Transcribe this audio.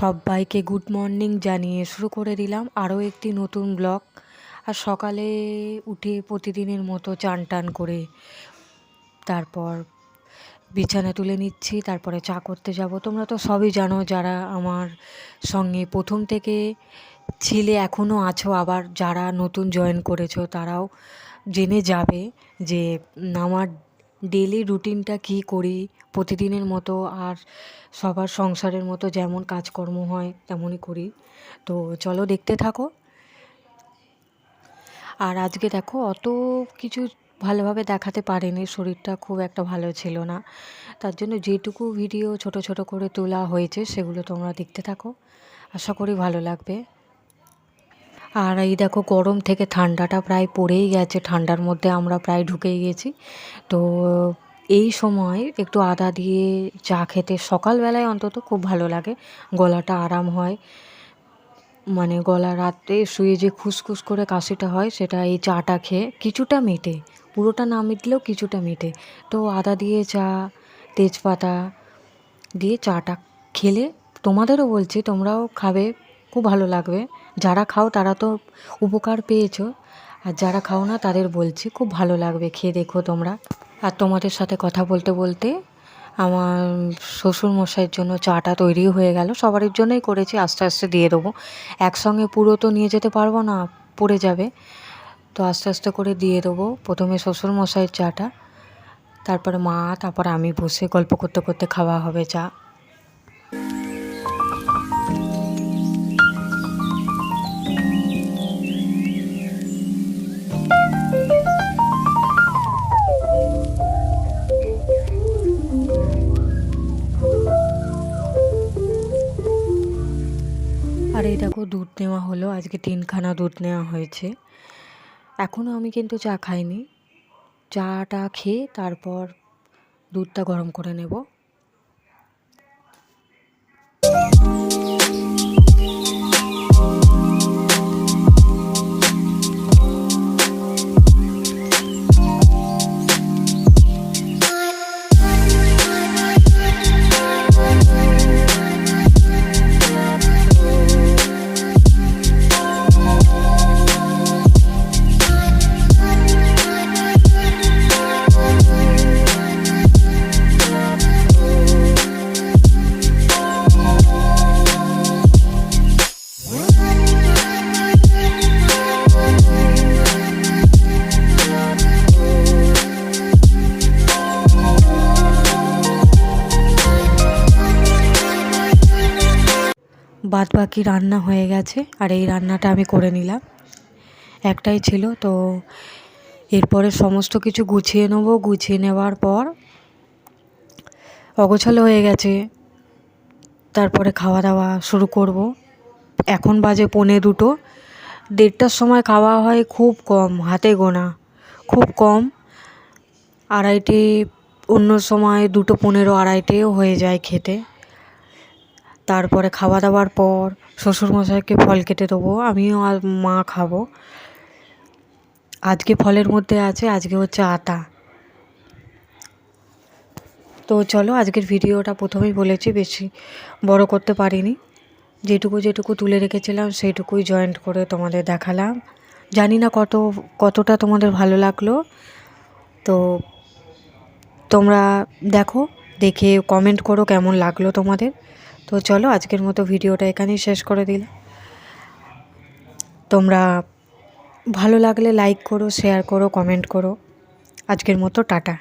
সবাইকে good morning জানিয়ে শুরু করে দিলাম আরও একটি নতুন ব্লগ। আর সকালে উঠে প্রতিদিনের মতো চান টান করে তারপর বিছানা তুলে নিচ্ছি, তারপরে চা করতে যাব। তোমরা তো সবই জানো যারা আমার সঙ্গে প্রথম থেকে ছিলে এখনও আছো, আবার যারা নতুন জয়েন করেছ তারাও জেনে যাবে যে আমার ডেলি রুটিনটা কী করি, প্রতিদিনের মতো আর সবার সংসারের মতো যেমন কাজকর্ম হয় তেমনই করি। তো চলো দেখতে থাকো। আর আজকে দেখো অত কিছু ভালোভাবে দেখাতে পারেনি, শরীরটা খুব একটা ভালো ছিল না। তার জন্য যেটুকু ভিডিও ছোট ছোট করে তোলা হয়েছে সেগুলো তোমরা দেখতে থাকো। আশা করি ভালো লাগবে। আর এই দেখো গরম থেকে ঠান্ডাটা প্রায় পড়েই গেছে, ঠান্ডার মধ্যে আমরা প্রায় ঢুকেই গেছি। তো এই সময় একটু আদা দিয়ে চা খেতে সকালবেলায় অন্তত খুব ভালো লাগে, গলাটা আরাম হয়। মানে গলা রাতে শুয়ে যে খুসখুস করে কাশিটা হয়, সেটা এই চাটা খেয়ে কিছুটা মেটে, পুরোটা না মিটলেও কিছুটা মেটে। তো আদা দিয়ে চা, তেজপাতা দিয়ে চাটা খেলে তোমাদেরও বলছি তোমরাও খাবে খুব ভালো লাগবে। যারা খাও তারা তো উপকার পেয়েছ। আর যারা খাও না তাদের বলছি খুব ভালো লাগবে, খেয়ে দেখো তোমরা। আর তোমাদের সাথে কথা বলতে বলতে আমার শ্বশুর মশাইয়ের জন্য চাটা তৈরি হয়ে গেল। সবারই জন্যই করেছি, আস্তে আস্তে দিয়ে দেবো। একসঙ্গে পুরো তো নিয়ে যেতে পারব না, পড়ে যাবে। তো আস্তে আস্তে করে দিয়ে দেবো। প্রথমে শ্বশুর মশাইয়ের চাটা, তারপরে মা, তারপর আমি বসে গল্প করতে করতে খাওয়া হবে চা। এই দেখো দুধ নেওয়া হলো। আজকে তিনখানা দুধ নেওয়া হয়েছে। এখনও আমি কিন্তু চা খাইনি। চাটা খেয়ে তারপর দুধটা গরম করে নেব। বাদ বাকি রান্না হয়ে গেছে, আর এই রান্নাটা আমি করে নিলাম। একটাই ছিল, তো এরপরে সমস্ত কিছু গুছিয়ে নেব। গুছিয়ে নেওয়ার পর অগোছালো হয়ে গেছে। তারপরে খাওয়া দাওয়া শুরু করব। এখন বাজে পনে দুটো। দেড়টার সময় খাওয়া হয় খুব কম, হাতে গোনা। খুব কম, আড়াইটে অন্য সময় দুটো পনেরো, আড়াইটেও হয়ে যায় খেতে। তারপরে খাওয়া দাওয়ার পর শ্বশুরমশাইকে ফল কেটে দেবো, আমিও আর মা খাব। আজকে ফলের মধ্যে আছে, আজকে হচ্ছে আতা তো চলো, আজকের ভিডিওটা প্রথমেই বলেছি, বেশি বড় করতে পারিনি। যেটুকু যেটুকু তুলে রেখেছিলাম, সেইটুকুই জয়েন্ট করে তোমাদের দেখালাম। জানি না কত, কতটা তোমাদের ভালো লাগল। তো তোমরা দেখো, দেখে কমেন্ট করো কেমন লাগল তোমাদের। তো চলো, আজকের মতো ভিডিওটা এখানেই শেষ করে দিল তোমরা ভালো লাগলে লাইক করো শেয়ার করো কমেন্ট করো। আজকের মতো টাটা।